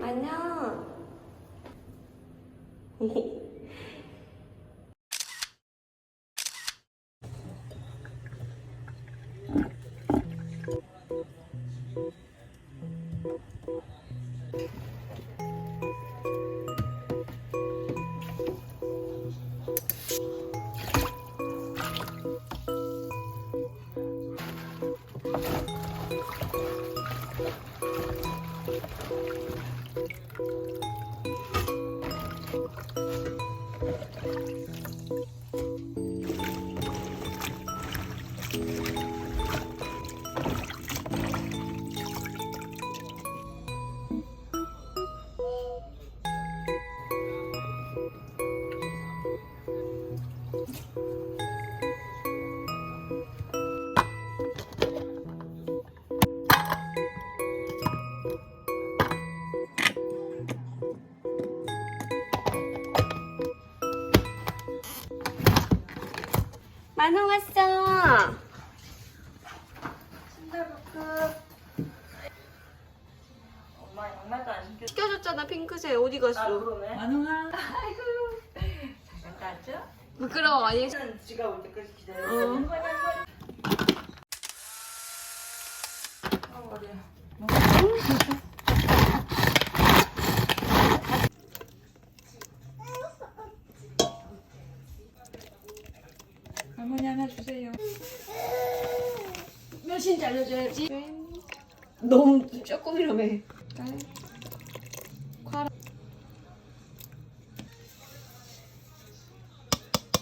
안녕. 만원 왔어. 엄마 양말도 안 신겨. 시켜줬잖아 핑크색 어디 갔어? 그러네. 만웅아 아이고. 잠깐 따죠? 부끄러워 아니. 지가 올 때까지 기다려. 어. 한 번에 한. 아 머리야. 할머니 하나 주세요. 몇인지 알려줘야지. 너무 조금이라며. 딸. 과라.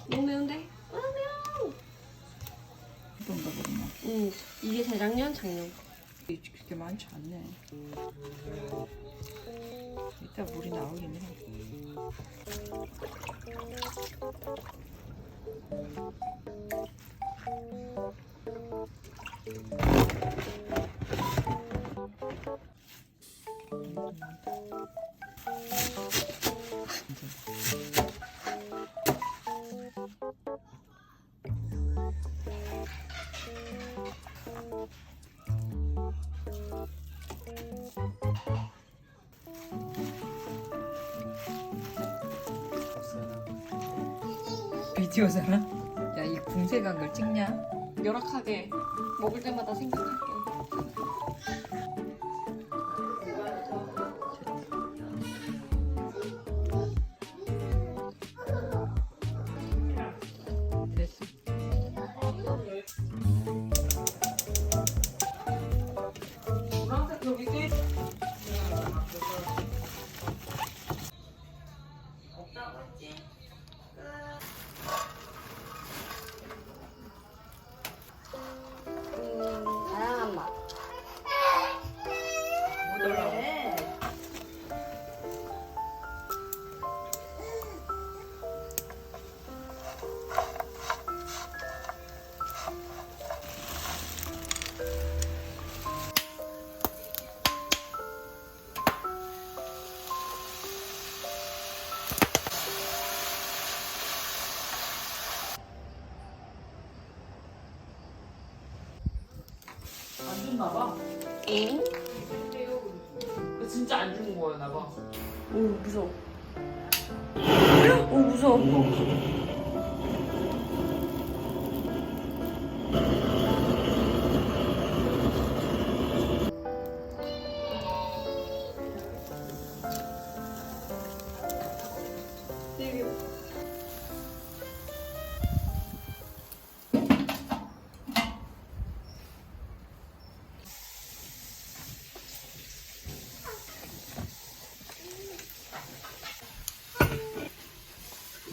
너무 매운데? 아 매워. 그런가 보구나. 응. 이게 재작년 작년. 그렇게 많지 않네. 이따 물이 나오긴 해. 비디오잖아. 야, 이 궁색한 걸 찍냐? 열악하게 먹을 때마다 생각할게.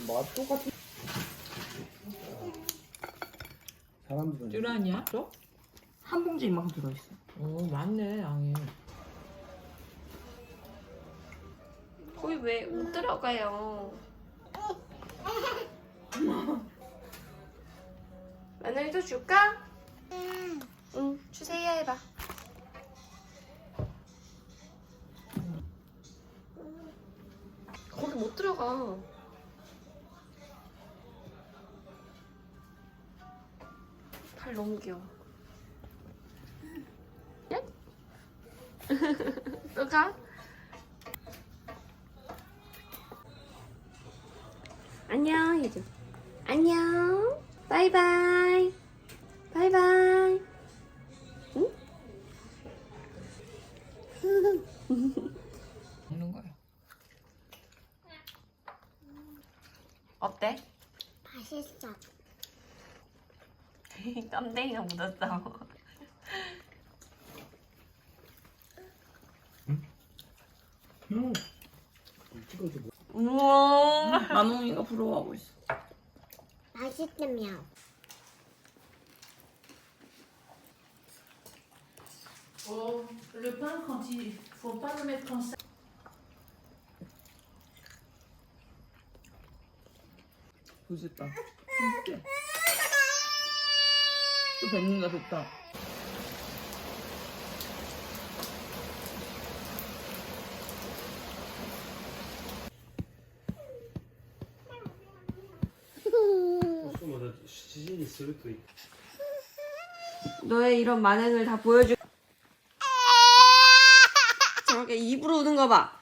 맛 똑같은 사람들은 듀란이야? 또? 한 봉지 이만큼 들어있어. 오 맞네 양이. 거기 왜 못 들어가요? 마늘도 줄까? 응, 주세요 해봐. 거기 못 들어가. 팔 너무 귀여워. 예? 또 가? 안녕 해줘. 안녕. 바이바이. 바이바이. 깜댕이가 묻었어. 음. 찍어줘. 우와. 만홍이가 부러워하고 있어. 맛있다며. Oh, le pain, quand il faut pas le mettre comme ça. 보셨다. 또 뱉는다 좋다. 소마다 시즌이 있을 또 있. 너의 이런 만행을 다 보여줄. 저렇게 입으로 우는 거 봐.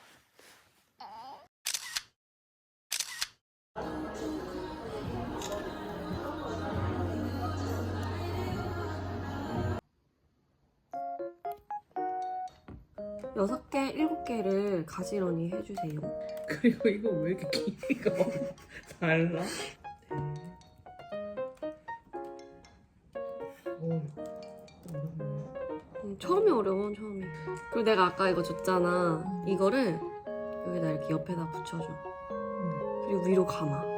개를 가지런히 해주세요. 그리고 이거 왜 이렇게 길이가 달라? 음, 처음이 어려워, 처음이. 그리고 내가 아까 이거 줬잖아. 이거를 여기다 이렇게 옆에다 붙여줘. 그리고 위로 감아.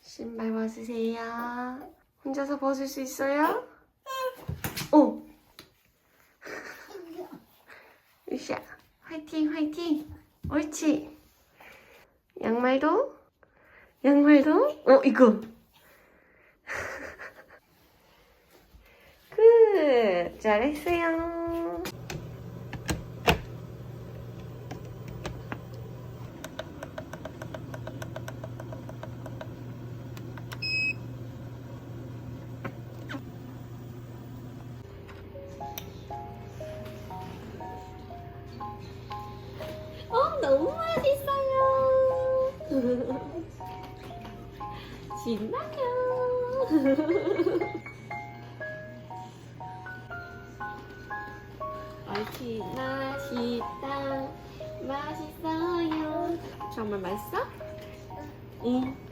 신발 벗으세요. 혼자서 벗을 수 있어요? 오! 으쌰. 화이팅, 화이팅. 옳지. 양말도? 양말도? 어, 이거. 굿. 잘했어요. 어, 너무 맛있어요. 신나요. 맛이 맛있다. 맛있어요. 정말 맛있어? 응.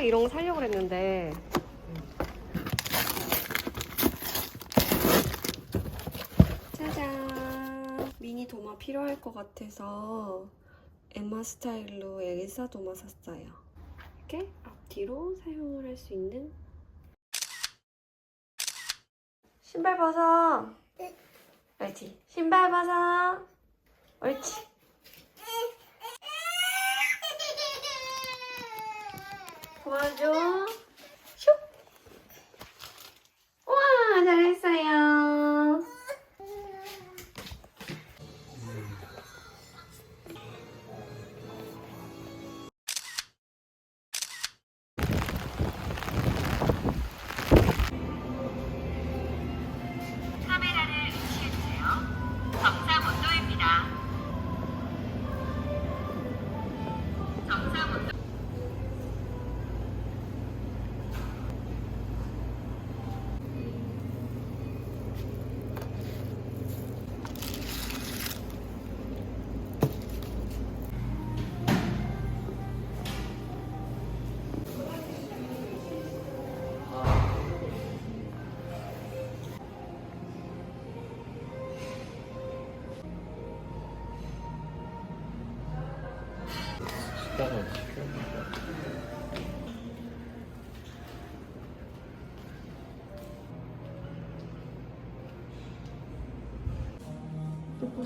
딱 이런 거 살려고 그랬는데. 짜잔. 미니 도마 필요할 것 같아서 에마 스타일로 엘사 도마 샀어요. 이렇게 앞뒤로 사용을 할 수 있는 신발 벗어. 옳지? 신발 벗어. 옳지 도와줘.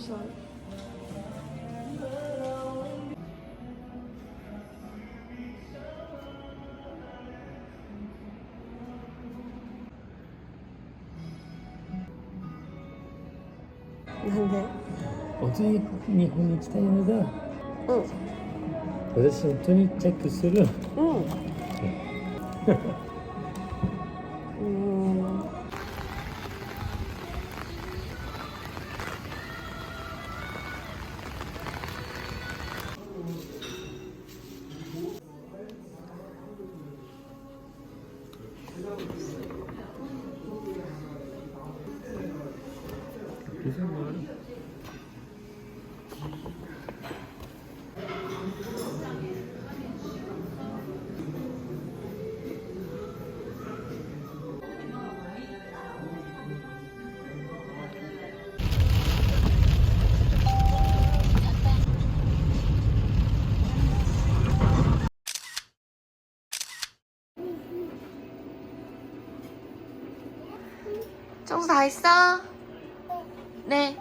さなんで？本当に日本に来たいのだ。うん。私本当にチェックする。うん。청소 다 했어? 네.